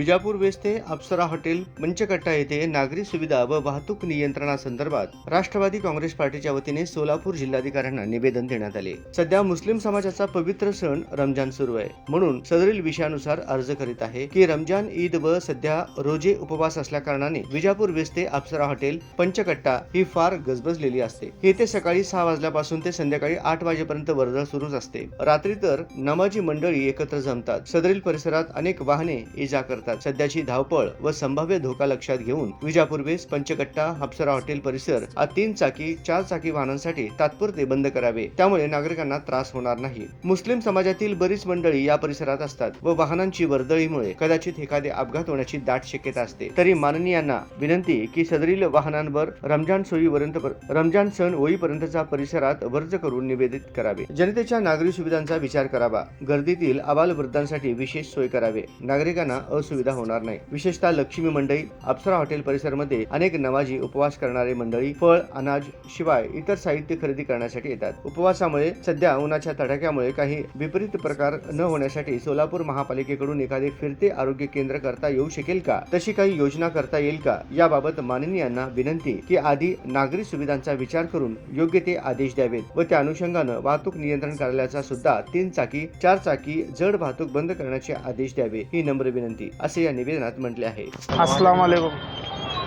Vijapur waste ते अप्सरा hotel मंचकट्टा येथे नागरी सुविधा व वाहतूक नियंत्रणासंदर्भात राष्ट्रवादी काँग्रेस पार्टीच्या वतीने सोलापूर जिल्हाधिकाऱ्यांना निवेदन देण्यात आले. सध्या मुस्लिम समाजाचा पवित्र सण रमजान सुरू आहे. म्हणून सदरील विषयानुसार अर्ज करीत आहे की रमजान ईद व सध्या रोजे उपवास असल्या कारणाने विजापूर वेस्ट ते अप्सरा हॉटेल पंचकट्टा ही फार गजबजलेली असते. येथे सकाळी सहा वाजल्यापासून ते संध्याकाळी आठ वाजेपर्यंत वर्दळ सुरूच असते. रात्री तर नमाजी मंडळी एकत्र जमतात. सदरील परिसरात अनेक वाहने इजा करतात. सध्याची धावपळ व संभाव्य धोका लक्षात घेऊन विजापूर्वेस पंचकट्टा हापसरा हॉटेल परिसर हा तीन चाकी चार चाकी वाहनांसाठी तात्पुरते बंद करावे. त्यामुळे नागरिकांना त्रास होणार नाही. मुस्लिम समाजातील बरीच मंडळी या परिसरात असतात व वाहनांची वर्दळीमुळे कदाचित एखादे अपघात होण्याची दाट शक्यता असते. तरी माननीयांना विनंती की सदरील वाहनांवर रमजान सोयीपर्यंत रमजान सण होईपर्यंतचा परिसरात वर्ज करून निवेदित करावे. जनतेच्या नागरी सुविधांचा विचार करावा. गर्दीतील आबाल वृद्धांसाठी विशेष सोय करावे. नागरिकांना असुविधा सुविधा होणार नाही. विशेषतः लक्ष्मी मंडई अप्सरा हॉटेल परिसरमध्ये अनेक नमाजी उपवास करणारे मंडळी फळ अनाज शिवाय इतर साहित्य खरेदी करण्यासाठी येतात. उपवासामुळे सध्या उन्हाच्या तडाख्यामुळे काही विपरीत प्रकार न होण्यासाठी सोलापूर महापालिकेकडून एखादे फिरते आरोग्य केंद्र करता येऊ शकेल का? तशी काही योजना करता येईल का? याबाबत माननीयांना विनंती की आधी नागरी सुविधांचा विचार करून योग्य ते आदेश द्यावेत व त्या अनुषंगानं वाहतूक नियंत्रण कार्यालयाचा सुद्धा तीन चाकी चार चाकी जड वाहतूक बंद करण्याचे आदेश द्यावे ही नम्र विनंती. असे या निवेदनात म्हटले आहे. अस्सलाम वालेकुम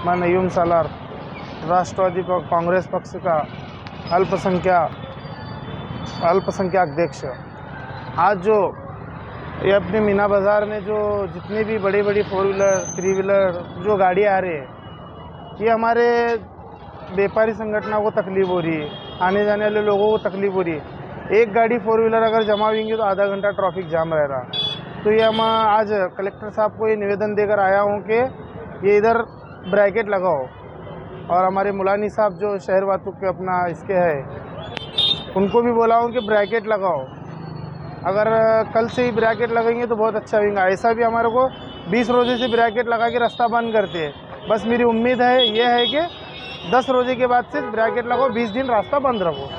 मैं नयूम सालार राष्ट्रवादी का- कांग्रेस पक्ष का अल्पसंख्यक अल्पसंख्यक अध्यक्ष। आज जो ये अपने मीना बाज़ार में जो जितनी भी बड़ी बड़ी फोर व्हीलर थ्री व्हीलर जो गाड़ियाँ आ रही है ये हमारे व्यापारी संगठना को तकलीफ़ हो रही है आने जाने वाले लोगों को तकलीफ़ हो रही है। एक गाड़ी फोर व्हीलर अगर जमा होंगी तो आधा घंटा ट्रैफिक जाम रह रहा तो ये हम आज कलेक्टर साहब को ये निवेदन देकर आया हूँ कि ये इधर ब्रैकेट लगाओ। और हमारे मुलानी साहब जो शहर वातुक के अपना इसके है, उनको भी बोला हूँ कि ब्रैकेट लगाओ। अगर कल से ही ब्रैकेट लगाएँगे तो बहुत अच्छा होगा ऐसा भी हमारे को बीस रोज़े से ब्रैकेट लगा के रास्ता बंद करते हैं। बस मेरी उम्मीद है, ये है कि दस रोज़े के बाद से ब्रैकेट लगाओ, बीस दिन रास्ता बंद रखो।